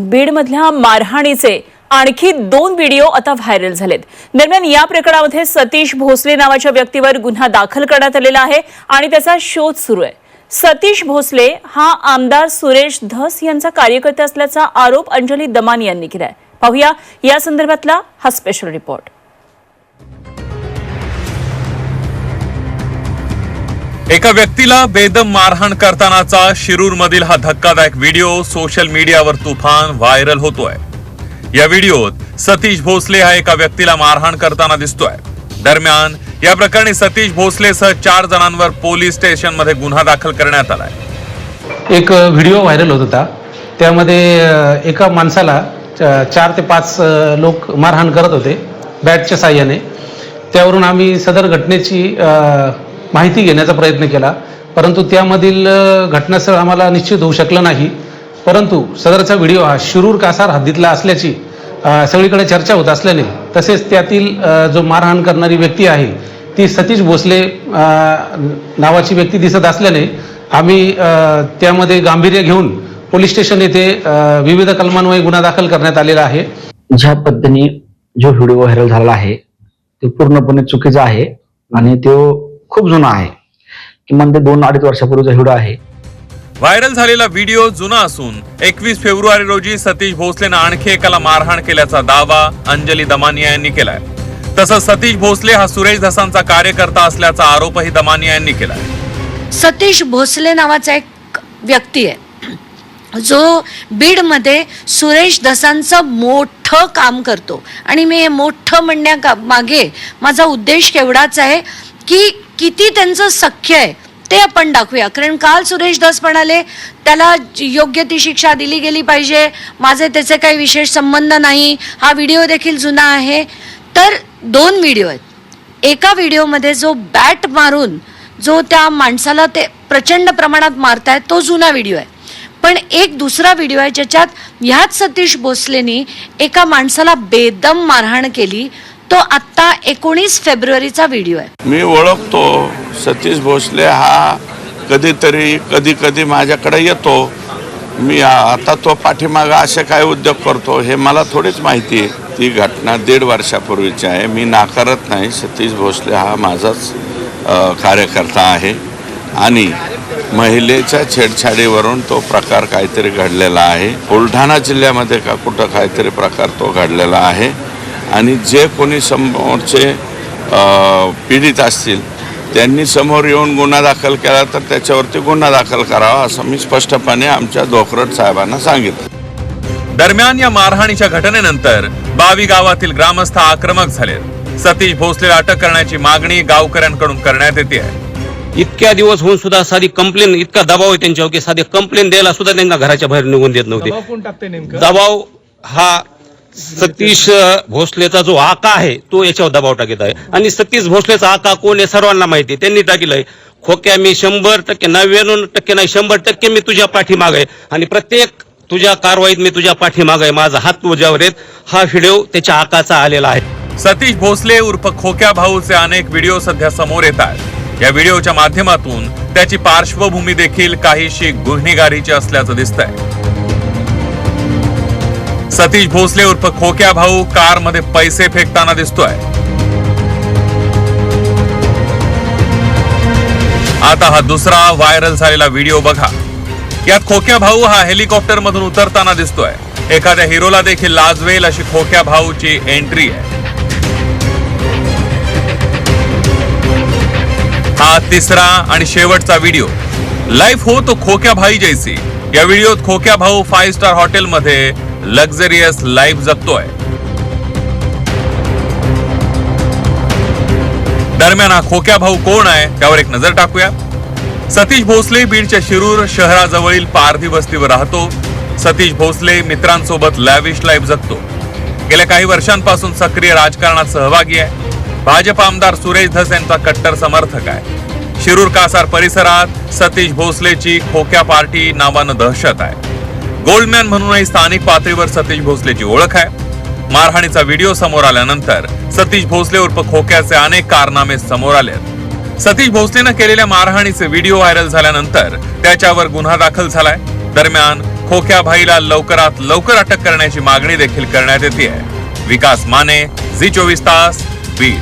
बीडमधल्या मारहाणीचे आणखी दोन व्हिडिओ आता व्हायरल झालेत. दरम्यान या प्रकरणामध्ये सतीश भोसले नावाच्या व्यक्तीवर गुन्हा दाखल करण्यात आलेला आहे आणि त्याचा शोध सुरू आहे. सतीश भोसले हा आमदार सुरेश धस यांचा कार्यकर्ता असल्याचा आरोप अंजली दमानी यांनी केलाय. पाहूया या संदर्भातला हा स्पेशल रिपोर्ट एका व्यक्तीला बेदम मारहाण करतानाचा शिरूर मधील हा धक्कादायक व्हिडिओ सोशल मीडियावर तुफान व्हायरल होतोय. या व्हिडिओत सतीश भोसले हा एका व्यक्तीला मारहाण करताना दिसतोय. दरम्यान या प्रकरणी सतीश भोसलेसह चार जणांवर पोलीस स्टेशनमध्ये गुन्हा दाखल करण्यात आलाय. एक व्हिडिओ व्हायरल होत होता. त्यामध्ये एका माणसाला च- चार ते पाच लोक मारहाण करत होते बॅटच्या साह्याने. त्यावरून आम्ही सदर घटनेची माहिती घेण्याचा प्रयत्न केला. परंतु त्यामधील घटनास्थळ आम्हाला निश्चित होऊ शकलं नाही. परंतु सदरचा व्हिडिओ हा शिरूर कासार हद्दीतला असल्याची सगळीकडे चर्चा होत असल्याने तसेच त्यातील जो मारहाण करणारी व्यक्ती आहे ती सतीश भोसले नावाची व्यक्ती दिसत असल्याने आम्ही त्यामध्ये गांभीर्य घेऊन पोलीस स्टेशन येथे विविध कलमांमुळे गुन्हा दाखल करण्यात आलेला आहे. ज्या पद्धतीने जो व्हिडिओ व्हायरल झाला आहे तो पूर्णपणे चुकीचा आहे आणि तो खूप जुना आहे. किमान ते दोन अडीच वर्षापूर्वीचा व्हिडिओ आहे. व्हायरल झालेला व्हिडिओ जुना असून एकवीस फेब्रुवारी रोजी सतीश भोसलेनं आणखी एकाला मारहाण केल्याचा दावा अंजली दमानिया यांनी केलाय. तसंच सतीश भोसले हा सुरेश धसांचा कार्यकर्ता असल्याचा आरोपही दमानिया यांनी केलाय. सतीश भोसले नावाचा एक व्यक्ती आहे. जो बीडमध्ये सुरेश धसांचं मोठं काम करतो. आणि मी हे मोठं म्हणण्या मागे माझा उद्देश केवढाच आहे की किती त्यांचं सख्य आहे ते आपण दाखवूया. कारण काल सुरेश दास म्हणाले त्याला योग्य ती शिक्षा दिली गेली पाहिजे माझे त्याचे काही विशेष संबंध नाही हा व्हिडिओ देखील जुना आहे. तर दोन व्हिडिओ आहेत. एका व्हिडिओमध्ये जो बॅट मारून जो त्या माणसाला ते प्रचंड प्रमाणात मारतायत तो जुना व्हिडिओ आहे. पण एक दुसरा व्हिडिओ आहे ज्याच्यात ह्याच सतीश भोसलेनी एका माणसाला बेदम मारहाण केली तो आत्ता एकोणीस फेब्रुवारीचा व्हिडिओ आहे. मी ओळखतो सतीश भोसले हा कधीतरी कधी कधी माझ्याकडे येतो. मी आता तो पाठीमागा असे काय उद्योग करतो हे मला थोडीच माहिती आहे. ती घटना दीड वर्षापूर्वीची आहे. मी नाकारत नाही. सतीश भोसले हा माझाच कार्यकर्ता आहे. आणि महिलेच्या छेडछाडीवरून तो प्रकार काहीतरी घडलेला आहे. बुलढाणा जिल्ह्यामध्ये का कुठं काहीतरी प्रकार तो घडलेला आहे. आणि जे कोणी समोरचे अ, पीडित असतील त्यांनी समोर येऊन गुन्हा दाखल केला तर त्याच्यावरती गुन्हा दाखल करावा असं मी स्पष्टपणे आमच्या धोकरट साहेबांना सांगितलं. दरम्यान या मारहाणीच्या घटनेनंतर बावी गावातील ग्रामस्थ आक्रमक झाले. सतीश भोसलेला अटक करण्याची मागणी गावकऱ्यांकडून करण्यात येते. आहे इतक्या दिवस होऊन सुद्धा साधी कंप्लेन इतका दबाव आहे त्यांच्यावर की साधी कंप्लेन द्यायला सुद्धा त्यांना घराच्या बाहेर निघून देत नव्हते. दबाव हा सतीश भोसलेचा जो आका आहे तो याच्यावर दबाव टाकत आहे. आणि सतीश भोसलेचा आका कोण आहे सर्वांना माहिती आहे. त्यांनी टाकीलंय खोक्या मी शंभर टक्के नव्याण्णव टक्के नाही शंभर टक्के मी तुझ्या पाठीमाग आहे. आणि प्रत्येक तुझ्या कारवाईत मी तुझ्या पाठीमाग आहे. माझा हात तुझ्यावर आहेत. हा व्हिडिओ त्याच्या आकाचा आलेला आहे. सतीश भोसले उर्फ खोक्या भाऊचे अनेक व्हिडिओ सध्या समोर येत आहेत. या व्हिडिओच्या माध्यमातून त्याची पार्श्वभूमी देखील काहीशी गुन्हेगारीची असल्याचं दिसतंय. सतीश भोसले उर्फ खोक्या भाऊ कारमध्ये पैसे फेकताना दिसतोय. आता हा दुसरा व्हायरल झालेला व्हिडिओ बघा. यात खोक्या भाऊ हा हेलिकॉप्टर मधून उतरताना दिसतोय. एखाद्या हिरोला देखील लाजवेल अशी खोक्या भाऊची एंट्री आहे. हा तिसरा आणि शेवटचा व्हिडिओ. लाईफ हो तो खोक्या भाई जैसी. या व्हिडिओत खोक्या भाऊ फाईव्ह स्टार हॉटेल मध्ये लक्झरियस लाईफ जगतोय. दरम्यान हा खोक्या भाऊ कोण आहे त्यावर एक नजर टाकूया. सतीश भोसले बीडच्या शिरूर शहराजवळील पारधी वस्तीवर राहतो. सतीश भोसले मित्रांसोबत लॅविश लाईफ जगतो. गेल्या काही वर्षांपासून सक्रिय राजकारणात सहभागी आहे. भाजप आमदार सुरेश धस यांचा कट्टर समर्थक आहे. शिरूर कासार परिसरात सतीश भोसलेची खोक्या पार्टी नावानं दहशत आहे. गोल्डमॅन म्हणूनही स्थानिक पातळीवर सतीश भोसलेची ओळख आहे. मारहाणीचा व्हिडिओ समोर आल्यानंतर सतीश भोसले उर्फ खोक्याचे अनेक कारनामे समोर आले सतीश भोसलेनं केलेल्या मारहाणीचे व्हिडिओ व्हायरल झाल्यानंतर त्याच्यावर गुन्हा दाखल झालाय. दरम्यान खोक्या भाईला लवकरात लवकर अटक करण्याची मागणी देखील करण्यात येते विकास माने झी चोवीस तास बीड.